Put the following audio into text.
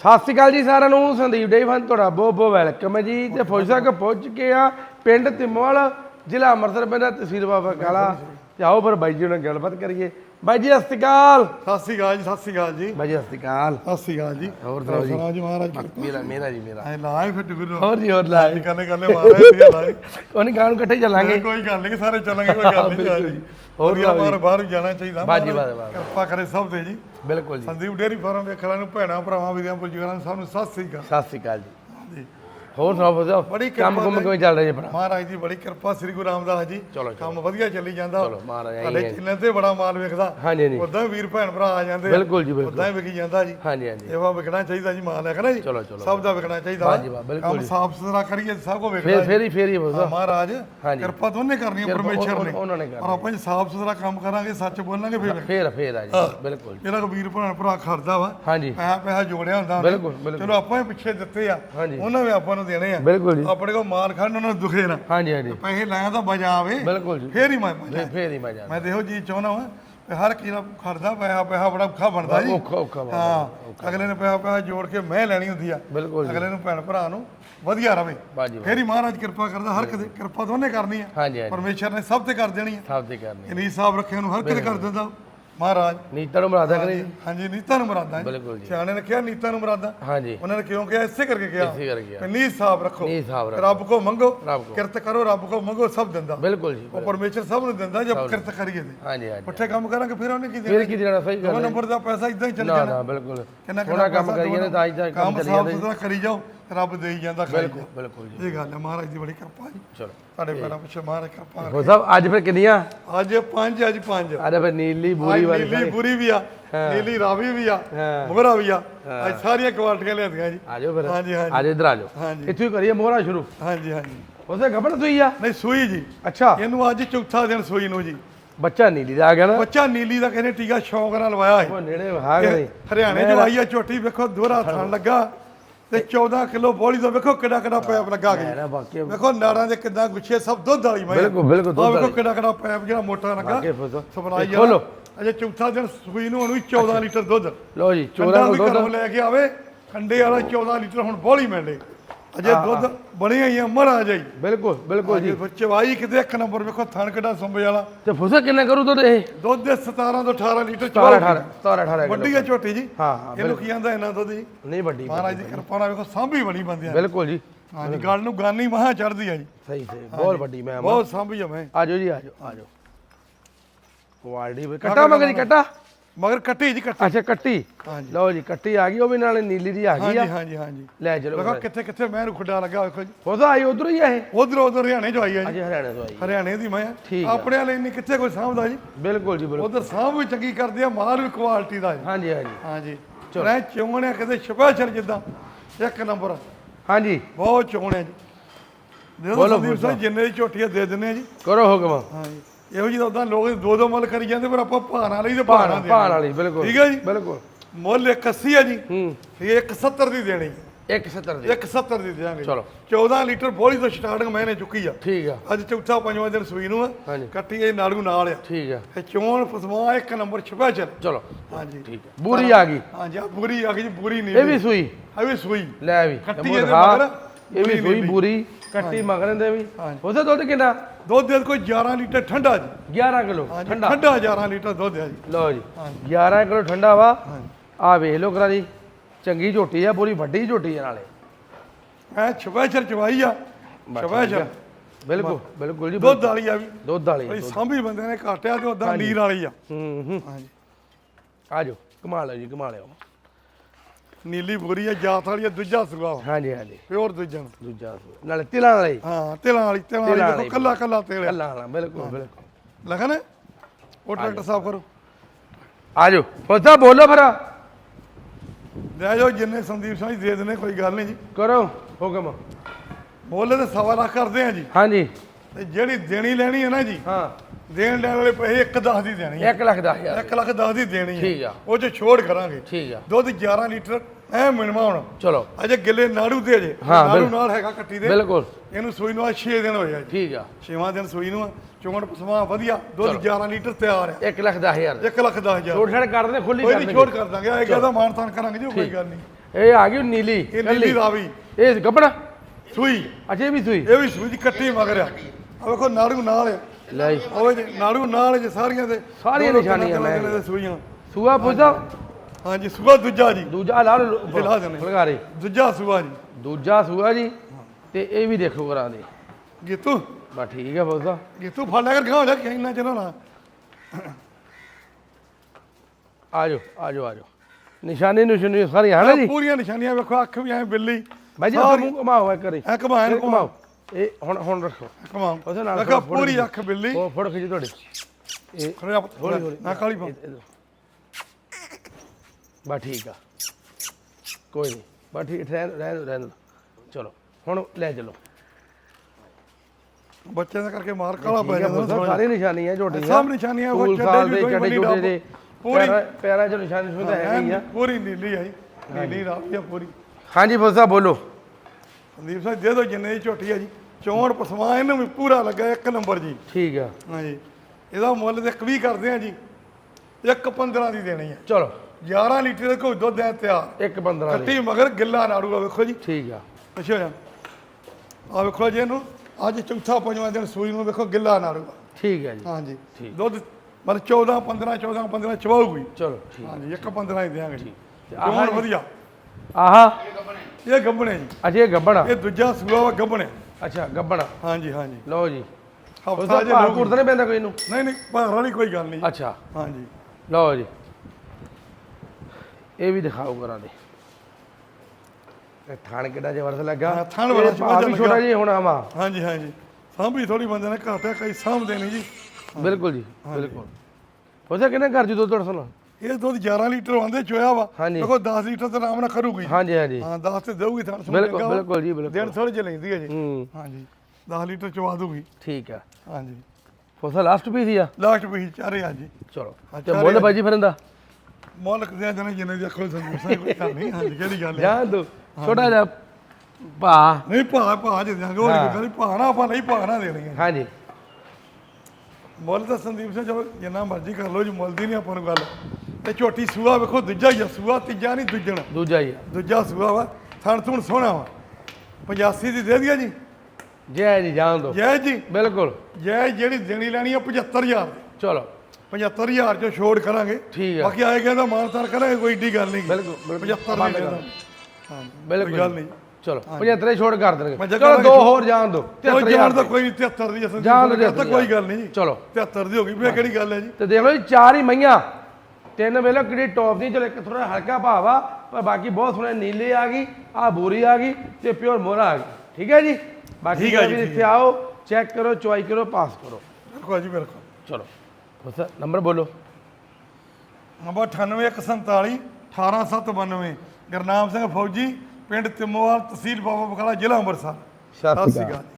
ਸਤਿ ਸ਼੍ਰੀ ਅਕਾਲ ਜੀ ਸਾਰਿਆਂ ਨੂੰ ਸੰਦੀਪ ਡੇ ਫਨ ਤੁਹਾਡਾ ਬਹੁਤ ਬਹੁਤ ਵੈਲਕਮ ਹੈ ਜੀ। ਤੇ ਫੌਜ ਸਾਹਿਬ ਪਹੁੰਚ ਚੁੱਕੇ ਆ ਪਿੰਡ ਤਿਮੋਵਾਲ ਜ਼ਿਲ੍ਹਾ ਅੰਮ੍ਰਿਤਸਰ ਪੈਂਦਾ ਤਹਿਸੀਲ ਬਾਬਾ ਕਾਲਾ। ਤੇ ਆਓ ਫਿਰ ਬਾਈ ਜੀ ਨਾਲ ਗੱਲਬਾਤ ਕਰੀਏ। ਬਾਈ ਜੀ ਸਤਿ ਸ਼੍ਰੀ ਅਕਾਲ। ਸਤਿ ਸ੍ਰੀ ਅਕਾਲ ਜੀ ਸਤਿ ਸ੍ਰੀ ਅਕਾਲ ਜੀ। ਬਾਈ ਜੀ ਸਤਿ ਸ਼੍ਰੀ ਅਕਾਲ। ਸਤਿ ਸ੍ਰੀ ਅਕਾਲ ਜੀ। ਹੋਰ ਸੁਣਾਓ ਜੀ? ਮਹਾਰਾਜ ਮੇਰਾ ਮੇਰਾ ਜੀ ਮੇਰਾ। ਐ ਲਾਏ ਫਿਰ ਗੁਰੂ ਹੋਰ ਜੀ ਹੋਰ ਲਾਏ। ਕਰਨੇ ਕਰਨੇ ਮਹਾਰਾਜ ਤੇ ਲਾਏ ਉਹਨੇ ਗਾਣ ਇਕੱਠੇ ਚੱਲਾਂਗੇ। ਕੋਈ ਗੱਲ ਨਹੀਂ ਸਾਰੇ ਚੱਲਾਂਗੇ ਕੋਈ ਗੱਲ ਨਹੀਂ ਬਿਲਕੁਲ ਜੀ। ਹੋਰ ਸੁਣਾਓ ਬਾਹਰ ਬਾਹਰ ਜਾਣਾ ਚਾਹੀਦਾ। ਬਾਜੀ ਬਾਜੀ। ਕਿਰਪਾ ਕਰੇ ਸਭ ਤੇ ਜੀ। ਬਿਲਕੁਲ ਜੀ। ਸੰਦੀਪ ਡੇਰੀ ਫਾਰਮ ਵੇਖਣਾ ਨੂੰ ਭੈਣਾ ਭਰਾਵਾਂ ਵੀਰਾਂ ਪੁੱਜੀਆਂ ਸਭ ਨੂੰ ਸਤਿ ਸ੍ਰੀ ਅਕਾਲ। ਸਤਿ ਸ਼੍ਰੀ ਅਕਾਲ ਜੀ। ਹੋਰ ਸੁਣਾਓ ਫੌਜ ਸਾਹਿਬ ਬੜੀ ਕੰਮ ਕਿਰਪਾ ਕੁਮ ਕਿਵੇਂ ਚੱਲ ਰਿਹਾ ਜੀ ਆਪਣਾ? ਮਹਾਰਾਜ ਦੀ ਬੜੀ ਕਿਰਪਾ ਸ੍ਰੀ ਗੁਰੂ ਰਾਮਦਾਸ ਜੀ। ਕੰਮ ਵਧੀਆ ਚੱਲੀ ਜਾਂਦਾ। ਚਲੋ, ਮਹਾਰਾਜ ਆਈ ਹੈ। ਚਿੰਨ੍ਹ ਤੇ ਬੜਾ ਮਾਲ ਵਿਕਦਾ ਹਾਂਜੀ ਹਾਂਜੀ। ਉਦਾਂ ਵੀ ਵੀਰ ਭੈਣ ਭਰਾ ਆ ਜਾਂਦੇ ਬਿਲਕੁਲ ਜੀ ਬਿਲਕੁਲ। ਉਦਾਂ ਵਿਕੀ ਜਾਂਦਾ ਜੀ। ਹਾਂਜੀ ਹਾਂਜੀ। ਇਹਵਾ ਵਿਕਣਾ ਚਾਹੀਦਾ ਜੀ ਮਾਲ ਹੈ ਨਾ ਜੀ। ਚਲੋ, ਚਲੋ। ਸਭ ਦਾ ਵਿਕਣਾ ਚਾਹੀਦਾ। ਬਾਜੀ ਵਾਹ, ਬਿਲਕੁਲ ਕੰਮ ਜੀ। ਸਾਫ਼ ਸੁਥਰਾ ਕਰੀਏ ਸਭ ਕੋ ਵਿਕਦਾ ਫੇਰ ਜੀ। ਫੇਰ ਹੀ ਫੇਰ ਹੀ ਮਹਾਰਾਜ ਹਾਂਜੀ। ਕਿਰਪਾ ਉਹਨੇ ਕਰਨੀ ਹੈ ਪਰਮੇਸ਼ਰ ਨੇ। ਉਹਨਾਂ ਨੇ ਕਰਨੀ। ਪਰ ਆਪਾਂ ਜੇ ਸਾਫ਼ ਸੁਥਰਾ ਕੰਮ ਕਰਾਂਗੇ ਸੱਚ ਬੋਲਾਂਗੇ ਫਿਰ ਫੇਰ ਫੇਰ ਆ ਜੀ। ਬਿਲਕੁਲ ਜਿਹੜਾ ਕੋ ਵੀਰ ਭੈਣ ਭਰਾ ਖੜਦਾ ਵਾ ਹਾਂਜੀ। ਪੈਸਾ ਪੈਸਾ ਜੋੜਿਆ ਹੁੰਦਾ। ਬਿਲਕੁਲ। ਚਲੋ ਆਪਾਂ ਹੀ ਪਿੱਛੇ ਦਿੱਤੇ ਆ। ਹਾਂਜੀ। ਉਹਨਾਂ ਵੀ ਆਪਾਂ ਨੂੰ ਦੇਣੇ ਆ। ਬਿਲਕੁਲ ਜੀ। ਆਪਣੇ ਕੋ ਮਾਲ ਖੜਨ ਉਹਨਾਂ ਨੂੰ ਦੁਖੇ ਨਾ। ਹਾਂਜੀ ਹਾਂਜੀ। ਪੈਸੇ ਲਾਇਆ ਤਾਂ ਬਜਾ ਆਵੇ। ਬਿਲਕੁਲ ਜੀ। ਫੇਰ ਹੀ ਮੈਂ ਮਜ਼ਾ ਫੇਰ ਫੇਰ ਹੀ ਮਜ਼ਾ ਮੈਂ ਦੇਖੋ ਜੀ ਚਾਹੁੰਦਾ ਵਾਂ ਵੀ ਹਰ ਕੀਰਾ ਖੜਦਾ ਪੈਸਾ ਪੈਸਾ ਬੜਾ ਔਖਾ ਬਣਦਾ ਜੀ। ਔਖਾ ਔਖਾ। ਹਾਂ ਅਗਲੇ ਨੇ ਪੈਸਾ ਪੈਸਾ ਜੋੜ ਕੇ ਮੈਂ ਲੈਣੀ ਹੁੰਦੀ ਆ। ਬਿਲਕੁਲ ਜੀ। ਅਗਲੇ ਨੂੰ ਭੈਣ ਭਰਾ ਨੂੰ ਵਧੀਆ ਰਵੇ। ਬਾਜੀ। ਫੇਰ ਹੀ ਮਹਾਰਾਜ ਕਿਰਪਾ ਕਰਦਾ ਹਰ ਕਿਤੇ ਕਿਰਪਾ ਉਹਨੇ ਕਰਨੀ ਆ। ਹਾਂਜੀ ਹਾਂਜੀ। ਪਰਮੇਸ਼ਰ ਨੇ ਸਭ ਤੇ ਕਰ ਦੇਣੀ ਆ। ਸਭ ਤੇ ਕਰਨੀ ਇਨੀ ਸਾਹਿਬ ਰੱਖੇ ਨੂੰ ਹਰ ਕਿਤੇ ਕਰ ਦਿੰਦਾ। ਮਹਾਰਾਜ। ਨੀਤਾਂ ਨੂੰ ਮਰਾਦਾ ਕਰੇ। ਹਾਂਜੀ ਨੀਤਾਂ ਨੂੰ ਮਰਾਦਾ। ਬਿਲਕੁਲ ਜੀ। ਸਿਆਣੇ ਨੇ ਕਿਹਾ ਨੀਤਾਂ ਨੂੰ ਮਰਾਦਾ। ਹਾਂਜੀ। ਉਹਨਾਂ ਨੇ ਕਿਉਂ ਕਿਹਾ? ਇਸੇ ਕਰਕੇ ਕਿਹਾ ਇਸੇ ਕਰ ਗਿਆ ਕਿ ਨੀਤ ਸਾਹਿਬ ਰੱਖੋ। ਨੀ ਸਾਹਿਬ ਰੱਖ। ਰੱਬ ਕੋ ਮੰਗੋ ਰੱਬ ਕੋ। ਕਿਰਤ ਕਰੋ ਰੱਬ ਕੋ ਮੰਗੋ ਸਭ ਦਿੰਦਾ। ਬਿਲਕੁਲ ਜੀ ਉਹ ਪਰਮੇਸ਼ਰ ਸਭ ਨੂੰ ਦਿੰਦਾ ਜਦ ਕਿਰਤ ਕਰੀਏ ਤੇ। ਹਾਂਜੀ ਹਾਂਜੀ। ਪੁੱਠੇ ਕੰਮ ਕਰਾਂਗੇ ਫਿਰ ਉਹਨੇ ਕੀ ਦੇਣਾ? ਫੇਰ ਕੀ ਦੇਣਾ? ਸਹੀ ਗੱਲ ਹੈ। ਨੰਬਰ ਦਾ ਪੈਸਾ ਇਦਾਂ ਹੀ ਚੱਲ ਨਾ ਜਾਣਾ। ਨਾ ਬਿਲਕੁਲ। ਕਿੰਨਾ ਥੋੜਾ ਕੰਮ ਕਰੀਏ ਨੇ ਤਾਂ ਅੱਜ ਦਾ ਕੰਮ ਸਾਫ਼ ਸੁਥਰਾ ਕਰੀ ਜਾਓ। ਰੱਬ ਦੇਈ ਜਾਂਦਾ ਖਾਈ ਬਿਲਕੁਲ ਬਿਲਕੁਲ ਜੀ। ਇਹ ਗੱਲ ਹੈ ਮਹਾਰਾਜ ਦੀ ਬੜੀ ਕਿਰਪਾ ਜੀ। ਚਲੋ। ਤੁਹਾਡੇ ਪੈਰਾਂ ਪਿੱਛੇ ਮਹਾਰਾਜ ਕਿਰਪਾ ਹੋ ਸਾਹਿਬ ਅੱਜ ਫਿਰ ਕਿੰਨੀਆਂ? ਅੱਜ ਪੰਜ ਅੱਜ ਪੰਜ। ਅੱਜ ਫਿਰ ਨੀਲੀ ਬੂਰੀ ਵਾਲੀ ਨੀਲੀ ਪੂਰੀ ਵੀ ਆ ਨੀਲੀ ਰਾਵੀ ਵੀ ਆ ਹਾਂ। ਮੁਗਰਾ ਵੀ ਆ। ਅੱਜ ਸਾਰੀਆਂ ਕੁਆਲਟੀਆਂ ਲਿਆਂਦੀਆਂ ਜੀ। ਆ ਜਾਓ ਫਿਰ। ਹਾਂਜੀ ਹਾਂਜੀ। ਆ ਜਾਓ ਇੱਧਰ ਆ ਜਾਓ। ਹਾਂਜੀ। ਇੱਥੋਂ ਹੀ ਕਰੀਏ ਮੋਹਰਾ ਸ਼ੁਰੂ। ਹਾਂਜੀ ਹਾਂਜੀ। ਉਸੇ ਗੱਬੜ ਸੂਈ ਆ? ਨਹੀਂ ਸੂਈ ਜੀ। ਅੱਛਾ। ਇਹਨੂੰ ਅੱਜ ਚੌਥਾ ਦਿਨ ਸੂਈ ਨੂੰ ਜੀ। ਬੱਚਾ ਨੀਲੀ ਦਾ ਆ ਗਿਆ ਨਾ? ਬੱਚਾ ਨੀਲੀ ਦਾ ਕਹਿੰਦੇ ਟੀਕਾ ਸ਼ੌਂਕ ਨਾਲ ਲਵਾਇਆ ਹੈ ਉਹ ਨੇੜੇ ਵਹਾ ਗਏ ਹਰਿਆਣੇ ਚ ਆਈ ਆ। ਝੋਟੀ ਵੇਖੋ ਦੋਹਰਾ ਥਣ ਲੱਗਾ। ਤੇ 14 ਕਿਲੋ ਬੋਲੀ ਤੋਂ ਵੇਖੋ ਕਿੱਡਾ ਕਿੱਡਾ ਪੈਪ ਲੱਗਾ ਗਿਆ। ਵੇਖੋ ਨਾੜਾਂ ਦੇ ਕਿੱਦਾਂ ਗੁੱਛੇ ਸਭ ਦੁੱਧ ਵਾਲੀ ਮੈਂ। ਬਿਲਕੁਲ ਬਿਲਕੁਲ ਦੁੱਧ ਵੇਖੋ ਕਿੱਡਾ ਕਿੱਡਾ ਪੈਪ ਜਿਹੜਾ ਮੋਟਾ ਲੱਗਾ। ਸਪਲਾਈ ਖੋਲੋ। ਅਜੇ ਚੌਥਾ ਦਿਨ ਸੂਈ ਨੂੰ ਉਹਨੂੰ 14 ਲੀਟਰ ਦੁੱਧ। ਲਓ ਜੀ ਚੋਰਾ ਚੋਰਾ ਵੀ ਕੋਲ ਘਰੋਂ ਦੁੱਧ ਲੈ ਕੇ ਆਵੇ। ਕੰਡੇ ਵਾਲਾ 14 ਲੀਟਰ ਹੁਣ ਬੋਲੀ ਮਿਲਦੇ ਅਜੇ ਦੁੱਧ ਬਣਿਆ ਹੀ ਆ ਮਰਾ ਜਾਈ ਬਿਲਕੁਲ ਬਿਲਕੁਲ ਜੀ। ਜੀ ਚਵਾਈ ਕਿਤੇ ਇੱਕ ਨੰਬਰ ਵੇਖੋ ਥਣ ਕਿੱਡਾ ਸੰਭੇ ਵਾਲਾ। ਤੇ ਫੁਸਾ ਕਿੰਨਾ ਕਰੂ ਦੁੱਧ ਇਹ? ਦੁੱਧ ਦੇ 17 ਤੋਂ 18 ਲੀਟਰ 17 ਚਵਾ 18 17 18 ਵੱਡੀ ਆ ਝੋਟੀ ਜੀ। ਹਾਂ ਹਾਂ ਇਹਨੂੰ ਕੀ ਆਂਦਾ ਇਹਨਾਂ ਦੁੱਧ ਜੀ? ਨਹੀਂ ਵੱਡੀ ਮਹਾਰਾਜ ਦੀ ਕਿਰਪਾ ਨਾਲ ਵੇਖੋ ਸਾਂਭੀ ਬਣੀ ਬੰਦਿਆਂ ਬਿਲਕੁਲ ਜੀ। ਹਾਂਜੀ ਗੱਲ ਨੂੰ ਗਾਨੀ ਮਹਾ ਚੜਦੀ ਆ ਜੀ। ਸਹੀ ਸਹੀ ਬਹੁਤ ਵੱਡੀ ਮੈਂ ਬਹੁਤ ਸਾਂਭੀ ਆ ਮੈਂ। ਆ ਜਾਓ ਜੀ ਆ ਜਾਓ। ਆ ਜਾਓ। ਕੁਆਲਿਟੀ ਵੀ ਕੱਟਾ ਮਗਰੀ ਕੱਟਾ। ਮਗਰ ਕੱਟੀ ਜੀ ਕੱਟੀ। ਅੱਛਾ ਕੱਟੀ। ਹਾਂਜੀ। ਲਓ ਜੀ ਕੱਟੀ ਆ ਗਈ ਉਹ ਵੀ ਨਾਲੇ ਨੀਲੀ ਦੀ ਆ ਗਈ ਆ। ਹਾਂਜੀ ਹਾਂਜੀ। ਲੈ ਚਲੋ ਵੇਖੋ ਕਿੱਥੇ ਕਿੱਥੇ ਮੈਂ ਨੂੰ ਖੁੱਡਾ ਲੱਗਾ ਵੇਖੋ ਜੀ। ਉਹਦਾ ਆਈ ਉਧਰ ਹੀ ਆ ਇਹ। ਉਧਰ ਉਧਰ ਹਰਿਆਣੇ ਚ ਆਈ ਆ ਜੀ। ਅਜੇ ਹਰਿਆਣਾ ਤੋਂ ਆਈ ਹਰਿਆਣੇ ਦੀ ਮੈਂ। ਠੀਕ। ਆਪਣੇ ਵਾਲੇ ਇੰਨੀ ਕਿੱਥੇ ਕੋਈ ਸਾਂਭਦਾ ਜੀ? ਬਿਲਕੁਲ ਜੀ ਬਿਲਕੁਲ। ਉਧਰ ਸਾਂਭ ਵੀ ਚੰਗੀ ਕਰਦੇ ਆ ਮਾਲ ਵੀ ਕੁਆਲਿਟੀ ਦਾ ਜੀ। ਹਾਂਜੀ ਹਾਂਜੀ। ਹਾਂਜੀ। ਮੈਂ ਚੋਣਿਆ ਕਿਤੇ ਸਪੈਸ਼ਲ ਜਿੱਦਾਂ ਇੱਕ ਨੰਬਰ ਹਾਂਜੀ। ਬਹੁਤ ਚੋਣਿਆ ਜੀ। ਦੇ ਦੋ ਸੰਦੀਪ ਸਿੰਘ ਜਿੰਨੇ ਦੀ ਝੋਟੀਆਂ ਦੇ ਦਿੰਨੇ ਆ ਜੀ। ਕਰੋ ਹੁਕਮ। ਹਾਂਜੀ। ਇਹੋ ਜਿਹੀ ਤਾਂ ਉਦਾਂ ਲੋਕ ਦੋ ਦੋ ਮੁੱਲ ਕਰੀ ਜਾਂਦੇ ਪਰ ਆਪਾਂ ਭਾਣਾ ਲਈ ਤੇ ਭਾਣਾ ਭਾਣ ਭਾਣ ਵਾਲੀ ਬਿਲਕੁਲ ਠੀਕ ਹੈ ਜੀ? ਬਿਲਕੁਲ। ਮੁੱਲ 180 ਆ ਜੀ। ਹੂੰ। ਇਹ 170 ਦੀ ਦੇਣੀ। 170 ਦੀ। 170 ਦੀ ਦੇਵਾਂਗੇ ਚਲੋ। 14 ਲੀਟਰ ਬੋਲੀ ਤੋਂ ਸਟਾਰਟਿੰਗ ਮੈਨੇ ਚੁੱਕੀ ਆ। ਠੀਕ ਆ। ਅੱਜ ਚੌਥਾ ਪੰਜਵਾਂ ਦਿਨ ਸੂਈ ਨੂੰ ਆ। ਕੱਟੀ ਇਹ ਨਾਲੂ ਨਾਲ ਆ। ਠੀਕ ਆ। ਇਹ ਚੋਣ ਫਸਵਾ ਇੱਕ ਨੰਬਰ ਸਪੈਸ਼ਲ ਚਲੋ। ਹਾਂਜੀ। ਠੀਕ ਆ। ਬੂਰੀ ਆ ਗਈ। ਹਾਂਜੀ ਆ ਬੁਰੀ ਆ ਗਈ ਜੀ ਬੁਰੀ ਨਹੀਂ ਇਹ ਵੀ ਸੂਈ। ਆ ਵੀ ਸੂਈ। ਲੈ ਵੀ। ਕੱਟੀ ਇਹਦੇ ਹਾਂ, ਮਗਰ, ਇਹ ਵੀ ਸੂਈ। ਬੂਰੀ ਕੱਟੀ ਮਗਰਾਂ ਦੇ ਵੀ। ਉਹਦਾ ਦੁੱਧ ਕਿੰਨਾ? ਦੁੱਧ ਦੇ ਕੋਈ 11 ਲੀਟਰ ਠੰਡਾ ਜੀ। 11 ਕਿਲੋ ਠੰਡਾ। ਠੰਡਾ 11 ਲੀਟਰ ਦੁੱਧ ਆ ਜੀ। ਲਓ ਜੀ 11 ਕਿਲੋ ਠੰਡਾ ਵਾ। ਆ ਵੇਖ ਲਓ ਕਰਾ ਦੀ ਚੰਗੀ ਝੋਟੀ ਆ ਪੂਰੀ ਵੱਡੀ ਝੋਟੀ ਆ ਨਾਲੇ। ਐ ਸਪੈਸ਼ਲ ਚਵਾਈ ਆ। ਸਪੈਸ਼ਲ ਬਿਲਕੁਲ ਬਿਲਕੁਲ ਜੀ ਦੁੱਧ ਵਾਲੀ ਆ ਵੀ। ਦੁੱਧ ਵਾਲੀ ਕੋਈ ਸਾਂਭੀ ਬੰਦੇ ਨੇ ਕਾਟਿਆ ਤੇ ਉਦਾਂ ਨੀਰ ਵਾਲੀ ਆ। ਹੂੰ ਹੂੰ। ਹਾਂਜੀ। ਆ ਜਾਓ ਕਮਾ ਲਿਓ ਜੀ ਕਮਾ ਲਿਓ ਨੀਲੀ ਬੁਰੀ ਆ ਜਾਤ ਵਾਲੀ ਆ ਦੂਜਾ ਸੁਗਾ ਹਾਂਜੀ ਹਾਂਜੀ। ਪਿਓਰ ਦੂਜਾ ਨੂੰ। ਦੂਜਾ ਸੂਆ। ਨਾਲੇ ਤਿਲਾਂ ਵਾਲੀ ਹਾਂ। ਤਿਲਾਂ ਵਾਲੀ ਤਿਲਾਂ ਤਿਲਾਂ ਵਾਲੀ ਵਾਲੀ। ਦੇਖੋ ਕੱਲਾ ਕੱਲਾ ਤੇਲ ਆ। ਕੱਲਾ ਵਾਲਾ ਬਿਲਕੁਲ ਬਿਲਕੁਲ। ਲਖਨ ਉਹ ਟਰੈਕਟਰ ਸਾਫ਼ ਕਰੋ। ਆ ਜਾਓ ਫੋਸਾ ਬੋਲੋ ਫਿਰ। ਲੈ ਜਾਓ ਜਿੰਨੇ ਸੰਦੀਪ ਸਿੰਘ ਜੀ ਦੇ ਦੇਣੇ ਕੋਈ ਗੱਲ ਨਹੀਂ ਜੀ। ਕਰੋ ਹੁਕਮ। ਮੁੱਲ ਤੇ ਸਵਾ ਲੱਖ ਕਰਦੇ ਆ ਜੀ। ਹਾਂਜੀ। ਤੇ ਜਿਹੜੀ ਦੇਣੀ ਲੈਣੀ ਹੈ ਨਾ ਜੀ ਹਾਂ। ਦੇਣ ਲੈਣ ਵਾਲੇ ਪੈਸੇ 1 10 ਦੀ ਦੇਣੀ ਹੈ। 1 ਲੱਖ 10000 1 ਲੱਖ 10 ਦੀ ਦੇਣੀ ਹੈ। ਠੀਕ ਆ। ਉਹ ਚ ਛੋੜ ਕਰਾਂਗੇ। ਠੀਕ ਆ। ਦੁੱਧ 11 ਲੀਟਰ ਐ ਮਿਣਵਾ ਹੁਣ। ਚਲੋ। ਅਜੇ ਗਿੱਲੇ ਨਾੜੂ ਤੇ ਅਜੇ। ਹਾਂ, ਨਾੜੂ। ਨਾਲ ਹੈਗਾ ਕੱਟੀ ਦੇ। ਬਿਲਕੁਲ। ਇਹਨੂੰ ਸੂਈ ਨੂੰ ਆ 6 ਦਿਨ ਹੋਏ ਆ ਜੀ। ਠੀਕ ਆ। 6ਵਾਂ ਦਿਨ ਸੂਈ ਨੂੰ ਚੋਣ ਪਸਮਾ ਵਧੀਆ। ਦੁੱਧ 11 ਲੀਟਰ ਤਿਆਰ ਆ। 1 ਲੱਖ 10000 1 ਲੱਖ 10 ਹਜ਼ਾਰ। ਛੋਟ ਛੜ ਕਰ ਦੇ ਖੁੱਲੀ ਕਰ ਦੇ ਛੋੜ ਕਰ ਦਾਂਗੇ। ਇਹ ਕਹਿੰਦਾ ਮਾਨ ਤਾਨ ਕਰਾਂਗੇ ਜੀ ਕੋਈ ਗੱਲ ਨਹੀਂ। ਇਹ ਆ ਗਈ ਨੀਲੀ ਇਹ ਨੀਲੀ ਰਾਵੀ। ਇਹ ਗੱਬਣਾ। ਸੂਈ। ਅਜੇ ਵੀ ਸੂਈ। ਇਹ ਵੀ ਸੂਈ ਕੱਟੀ ਮਗਰ ਆ। ਆ ਵੇਖੋ ਨਾੜੂ ਨਾਲ ਆ। ਲੈ ਜੀ। ਉਹ ਜੇ ਨਾੜੂ ਨਾਲ ਜੇ ਸਾਰੀਆਂ ਦੇ। ਸਾਰੀਆਂ ਨਿਸ਼ਾਨੀਆਂ ਮੈਂ ਦੇ ਸੂਈਆਂ। ਸੂਆ ਪੁੱਛਦਾ। ਹਾਂਜੀ ਸੂਆ ਦੂਜਾ ਜੀ। ਦੂਜਾ ਲਾ ਲਾ ਦੇਣੇ। ਫਲਗਾਰੇ ਦੂਜਾ ਸੂਆ ਜੀ। ਦੂਜਾ ਸੂਆ ਜੀ ਤੇ ਇਹ ਵੀ ਦੇਖੋ ਕਰਾਂ ਦੇ। ਗੀਤੂ। ਬਸ ਠੀਕ ਹੈ ਪੁੱਛਦਾ ਗੀਤੂ ਫੜ ਲੈ ਕਰ ਗਾਂ ਹੋ ਜਾ ਕਿ ਇੰਨਾ ਚਿਰ ਨਾ ਆ ਜਾਓ ਆ ਜਾਓ ਆ ਜਾਓ ਨਿਸ਼ਾਨੀ ਨਿਸ਼ਾਨੀ ਸਾਰੀ ਹੈ ਨਾ ਜੀ? ਪੂਰੀਆਂ ਨਿਸ਼ਾਨੀਆਂ ਵੇਖੋ ਅੱਖ ਵੀ ਐ ਬਿੱਲੀ। ਬਾਈ ਜੀ ਮੂੰਹ ਘਮਾਓ ਕਰੀ ਐ ਨੂੰ ਘਮਾਓ। ਇਹ ਹੁਣ ਹੁਣ ਰੱਖੋ। ਕਮਾਓ ਉਹਦੇ ਨਾਲ ਫੋਟੋ ਪੂਰੀ। ਅੱਖ ਬਿੱਲੀ। ਉਹ ਫੋਟੋ ਖਿੱਚੀ ਤੁਹਾਡੀ। ਇਹ ਖੜੇ ਆਪ ਹੌਲੀ ਹੌਲੀ। ਨਾ ਕਾਲੀ ਪਾ। ਬਸ ਠੀਕ ਆ। ਕੋਈ ਨਹੀਂ ਬਸ ਠੀਕ ਰਹਿਣ ਰਹਿਣ ਦਿਓ। ਚਲੋ ਹੁਣ ਲੈ ਚਲੋ। ਬੱਚਿਆਂ ਦਾ ਕਰਕੇ ਮਾਰ ਕਾਲਾ ਪੈ ਜਾਂਦਾ ਸਾਰੀ ਨਿਸ਼ਾਨੀਆਂ ਝੋਟੀਆਂ। ਸਭ ਨਿਸ਼ਾਨੀਆਂ ਉਹ ਚੱਡੇ ਦੇ ਚੱਡੇ ਝੋਟੇ ਦੇ ਪੂਰੀ- ਪੈਰਾਂ 'ਚ ਨਿਸ਼ਾਨੀ ਸੁਣਦਾ ਹੈਗੀ ਆ। ਪੂਰੀ ਨੀਲੀ ਆਈ। ਨੀਲੀ ਆ ਪੂਰੀ। ਹਾਂਜੀ ਬੋਸਾ ਬੋਲੋ। ਸੰਦੀਪ ਸਿੰਘ ਦੇ ਦੋ ਜਿੰਨੇ ਦੀ ਝੋਟੀ ਆ ਜੀ। ਚੋਣ ਪਸਮਾ ਇਹਨੂੰ ਵੀ ਪੂਰਾ ਲੱਗਾ ਇੱਕ ਨੰਬਰ ਜੀ। ਠੀਕ ਆ। ਹਾਂਜੀ। ਇਹਦਾ ਮੁੱਲ ਤੇ 20 ਕਰਦੇ ਆ ਜੀ। ਇੱਕ 15 ਦੀ ਦੇਣੀ ਆ। ਚਲੋ। 11 ਲੀਟਰ ਦੇ ਕੋਈ ਦੁੱਧ ਹੈ ਤਿਆਰ। ਇੱਕ 15 ਦੇ। ਕੱਟੀ ਮਗਰ ਗਿੱਲਾ ਨਾੜੂਗਾ ਵੇਖੋ ਜੀ। ਠੀਕ ਆ। ਅੱਛਾ ਜੀ। ਆ ਵੇਖੋ ਜੀ ਇਹਨੂੰ। ਅੱਜ ਚੌਥਾ ਪੰਜਵਾਂ ਦਿਨ ਸੂਈ ਨੂੰ ਵੇਖੋ ਗਿੱਲਾ ਨਾੜੂਗਾ ਠੀਕ ਹੈ ਜੀ। ਹਾਂਜੀ। ਦੁੱਧ ਮਤਲਬ 14 15 14 15 ਚਵਾਊਗੀ ਚਲੋ ਠੀਕ ਹਾਂਜੀ ਇੱਕ 15 ਹੀ ਦੇਾਂਗੇ ਜੀ। ਆਹ? ਵਧੀਆ। ਆਹਾ। ਇਹ ਗੱਬਣੇ ਜੀ। ਅਜੇ ਗੱਬਣਾ ਇਹ ਦੂਜਾ ਸੂਆ ਵਾ ਗੱਬਣੇ ਅੱਛਾ ਗੱਬਣਾ ਹਾਂਜੀ ਹਾਂਜੀ। ਲਓ ਜੀ। ਹਫਤਾ ਜੇ ਤਾਂ ਨਹੀਂ ਪੈਂਦਾ ਕੋਈ ਨੂੰ ਨਹੀਂ ਨਹੀਂ ਭਾਰ ਵਾਲੀ ਕੋਈ ਗੱਲ ਨਹੀਂ ਅੱਛਾ। ਹਾਂਜੀ। ਲਓ ਜੀ। ਇਹ ਵੀ ਦਿਖਾਓ ਕਰਾਂ ਦੇ। ਇਹ ਥਾਣ ਕਿੱਡਾ ਜ਼ਬਰਦਸਤ ਲੱਗਾ। ਹਾਂ, ਥਣ ਬੜਾ ਇਹ ਵੀ ਛੋਟਾ ਲੱਗਾ। ਜੀ ਹੁਣ ਆਵਾ ਹਾਂਜੀ ਹਾਂਜੀ। ਸਾਂਭੀ ਥੋੜੀ ਬੰਦੇ ਨੇ ਘਾਟਾ ਕਈ ਸਾਂਭਦੇ ਨਹੀਂ ਜੀ। ਬਿਲਕੁਲ ਜੀ ਬਿਲਕੁਲ। ਉਹਦਾ ਕਿੰਨਾ ਘਰ ਜੀ ਦੁੱਧ ਤੁਹਾਡਾ ਸੁਣਾ ਇਹ ਦੁੱਧ 11 ਲੀਟਰ ਆਂਦੇ ਚੋਇਆ ਵਾ। ਹਾਂਜੀ। ਦੇਖੋ 10 ਲੀਟਰ ਤੇ ਆਰਾਮ ਨਾਲ ਕਰੂਗੀ ਹਾਂਜੀ ਹਾਂਜੀ। ਹਾਂ 10 ਤੇ ਦੇਊਗੀ ਥਣ ਸੁਣ ਬਿਲਕੁਲ ਬਿਲਕੁਲ ਜੀ ਬਿਲਕੁਲ। ਦਿਨ ਥੋੜੇ ਜਿਹੇ ਲੈਂਦੀ ਹੈ ਜੀ ਹੂੰ। ਹਾਂਜੀ 10 ਲੀਟਰ ਚਵਾ ਦੂਗੀ ਠੀਕ ਆ। ਹਾਂਜੀ। ਫੋਸਾ ਲਾਸਟ ਪੀਸ ਹੀ ਆ? ਲਾਸਟ ਵੀ ਚਾਰੇ ਆ ਜੀ। ਚਲੋ। ਤੇ ਮੁੱਲ ਆ। ਬਾਜੀ ਫਿਰ ਇਹਦਾ ਮੁੱਲ ਕਿਹਾ ਜਨੇ ਜਿੰਨੇ ਦੀ ਅੱਖੋਂ ਸਾਹਿਬ ਕੋਈ ਗੱਲ ਨਹੀਂ ਹਾਂਜੀ ਕਿਹੜੀ ਗੱਲ ਹੈ ਜਾਣ ਦੋ ਛੋਟਾ ਜਿਹਾ ਭਾ। ਨਹੀਂ ਭਾ ਭਾ ਦੇ ਦਿਆਂਗੇ ਨਹੀਂ ਗੱਲ ਭਾ ਨਾ ਆਪਾਂ ਨਹੀਂ ਭਾ ਨਾ ਦੇਣੀ ਹੈ ਹਾਂਜੀ। ਮੁੱਲ ਤਾਂ ਸੰਦੀਪ ਸਿੰਘ ਚਲੋ ਜਿੰਨਾ ਮਰਜ਼ੀ ਕਰ ਲਓ ਜੀ ਮੁੱਲ ਦੀ ਨਹੀਂ ਆਪਾਂ ਨੂੰ ਗੱਲ। ਤੇ ਝੋਟੀ ਸੂਆ ਵੇਖੋ ਦੂਜਾ ਹੀ ਆ ਸੂਆ ਤੀਜਾ ਨਹੀਂ ਦੂਜਣਾ ਦੂਜਾ ਹੀ ਆ। ਦੂਜਾ ਸੂਆ ਵਾ ਥਣ ਥੁਣ ਸੋਹਣਾ ਵਾ। 85 ਦੀ ਦੇ ਦਿਆ ਜੀ। ਜੈ ਜੀ ਜਾਣ ਦੋ ਜੈ ਜੀ। ਬਿਲਕੁਲ। ਜੈ ਜਿਹੜੀ ਦੇਣੀ ਲੈਣੀ ਆ 75000 ਚਲੋ। 75000 ਚੋਂ ਛੋੜ ਕਰਾਂਗੇ। ਠੀਕ ਆ। ਬਾਕੀ ਆਏ ਗਿਆ ਤਾਂ ਮਾਨਤਾਨ ਕਰਾਂਗੇ ਕੋਈ ਏਡੀ ਗੱਲ ਨਹੀਂ ਬਿਲਕੁਲ, ਬਿਲਕੁਲ। 75 ਬੰਦ ਨਹੀਂ ਕਰ। ਦੇਣਾ ਹਾਂ ਬਿਲਕੁਲ ਗੱਲ ਨਹੀਂ। ਚਲੋ 75 ਛੋੜ ਕਰ ਦੇਣਗੇ। ਚਲੋ ਦੋ। ਹੋਰ ਜਾਣ ਦੋ ਕੋਈ ਜਾਣ ਦਾ। ਕੋਈ ਨਹੀਂ 73 ਦੀ ਅਸਲ ਜਾਣ ਤਾਂ ਕੋਈ ਗੱਲ ਨਹੀਂ। ਚਲੋ। 73 ਦੀ ਹੋ ਗਈ ਫੇਰ ਕਿਹੜੀ ਗੱਲ ਹੈ ਜੀ? ਤੇ ਦੇਖ ਲਓ ਜੀ ਚਾਰ ਹੀ ਮਈਆਂ। ਤਿੰਨ ਵੇਲੇ ਕਿਹੜੀ ਟੌਪ ਦੀ ਚਲੋ ਇੱਕ ਥੋੜਾ ਹਲਕਾ ਭਾਵ ਆ ਪਰ ਬਾਕੀ ਬਹੁਤ ਸੋਹਣੇ ਨੀਲੇ ਆ ਗਈ ਆ ਬੋਰੀ ਆ ਗਈ ਤੇ ਪਿਓਰ ਮੋਹਰਾ ਆ ਗਈ। ਠੀਕ ਹੈ ਜੀ? ਬਾਕੀ ਠੀਕ ਹੈ ਜੀ, ਵੀ ਠੀਕ ਇੱਥੇ ਆਓ ਚੈੱਕ ਕਰੋ ਚੁਆਈ ਕਰੋ ਪਾਸ ਕਰੋ। ਬਿਲਕੁਲ ਜੀ ਬਿਲਕੁਲ। ਚਲੋ ਉਸ ਨੰਬਰ ਬੋਲੋ। ਨੰਬਰ 98147 18792 ਗੁਰਨਾਮ ਸਿੰਘ ਫੌਜੀ ਪਿੰਡ ਤਿਮੋਵਾਲ ਤਹਿਸੀਲ ਬਾਬਾ ਬਕਾਲਾ ਜ਼ਿਲ੍ਹਾ ਅੰਮ੍ਰਿਤਸਰ। ਸਤਿ ਸ਼੍ਰੀ ਅਕਾਲ।